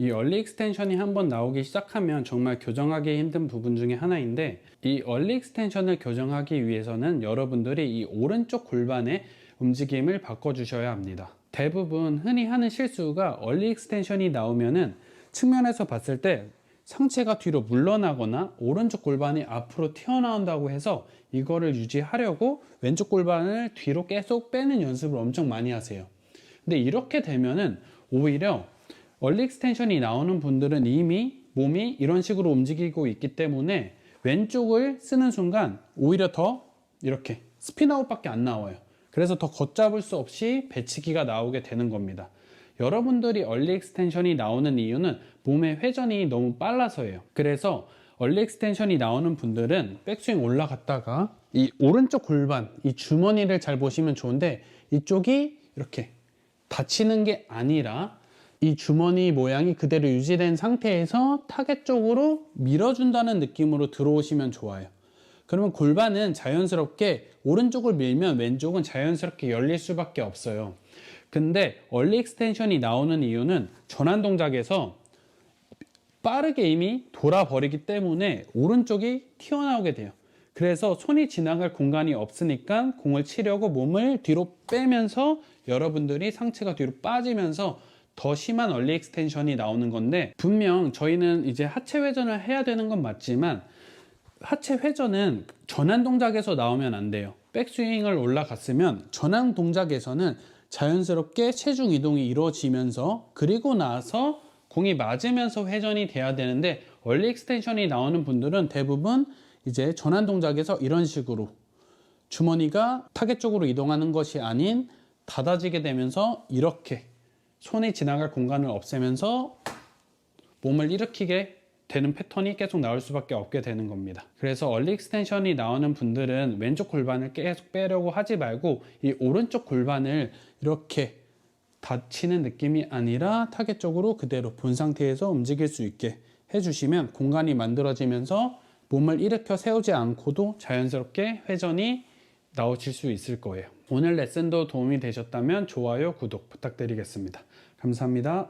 이 얼리 익스텐션이 한번 나오기 시작하면 정말 교정하기 힘든 부분 중에 하나인데 이 얼리 익스텐션을 교정하기 위해서는 여러분들이 이 오른쪽 골반의 움직임을 바꿔주셔야 합니다. 대부분 흔히 하는 실수가 얼리 익스텐션이 나오면은 측면에서 봤을 때 상체가 뒤로 물러나거나 오른쪽 골반이 앞으로 튀어나온다고 해서 이거를 유지하려고 왼쪽 골반을 뒤로 계속 빼는 연습을 엄청 많이 하세요. 근데 이렇게 되면은 오히려 얼리 익스텐션이 나오는 분들은 이미 몸이 이런 식으로 움직이고 있기 때문에 왼쪽을 쓰는 순간 오히려 더 이렇게 스피나웃밖에 안 나와요. 그래서 더 걷잡을 수 없이 배치기가 나오게 되는 겁니다. 여러분들이 얼리 익스텐션이 나오는 이유는 몸의 회전이 너무 빨라서예요. 그래서 얼리 익스텐션이 나오는 분들은 백스윙 올라갔다가 이 오른쪽 골반, 이 주머니를 잘 보시면 좋은데 이쪽이 이렇게 닫히는 게 아니라 이 주머니 모양이 그대로 유지된 상태에서 타겟 쪽으로 밀어준다는 느낌으로 들어오시면 좋아요. 그러면 골반은 자연스럽게 오른쪽을 밀면 왼쪽은 자연스럽게 열릴 수밖에 없어요. 근데 얼리 익스텐션이 나오는 이유는 전환 동작에서 빠르게 이미 돌아버리기 때문에 오른쪽이 튀어나오게 돼요. 그래서 손이 지나갈 공간이 없으니까 공을 치려고 몸을 뒤로 빼면서 여러분들이 상체가 뒤로 빠지면서 더 심한 얼리 익스텐션이 나오는 건데 분명 저희는 이제 하체 회전을 해야 되는 건 맞지만 하체 회전은 전환 동작에서 나오면 안 돼요. 백스윙을 올라갔으면 전환 동작에서는 자연스럽게 체중 이동이 이루어지면서 그리고 나서 공이 맞으면서 회전이 돼야 되는데 얼리 익스텐션이 나오는 분들은 대부분 이제 전환 동작에서 이런 식으로 주머니가 타겟 쪽으로 이동하는 것이 아닌 닫아지게 되면서 이렇게 손이 지나갈 공간을 없애면서 몸을 일으키게 되는 패턴이 계속 나올 수밖에 없게 되는 겁니다. 그래서 얼리 익스텐션이 나오는 분들은 왼쪽 골반을 계속 빼려고 하지 말고 이 오른쪽 골반을 이렇게 닫히는 느낌이 아니라 타겟 쪽으로 그대로 본 상태에서 움직일 수 있게 해주시면 공간이 만들어지면서 몸을 일으켜 세우지 않고도 자연스럽게 회전이 나오실 수 있을 거예요. 오늘 레슨도 도움이 되셨다면 좋아요, 구독 부탁드리겠습니다. 감사합니다.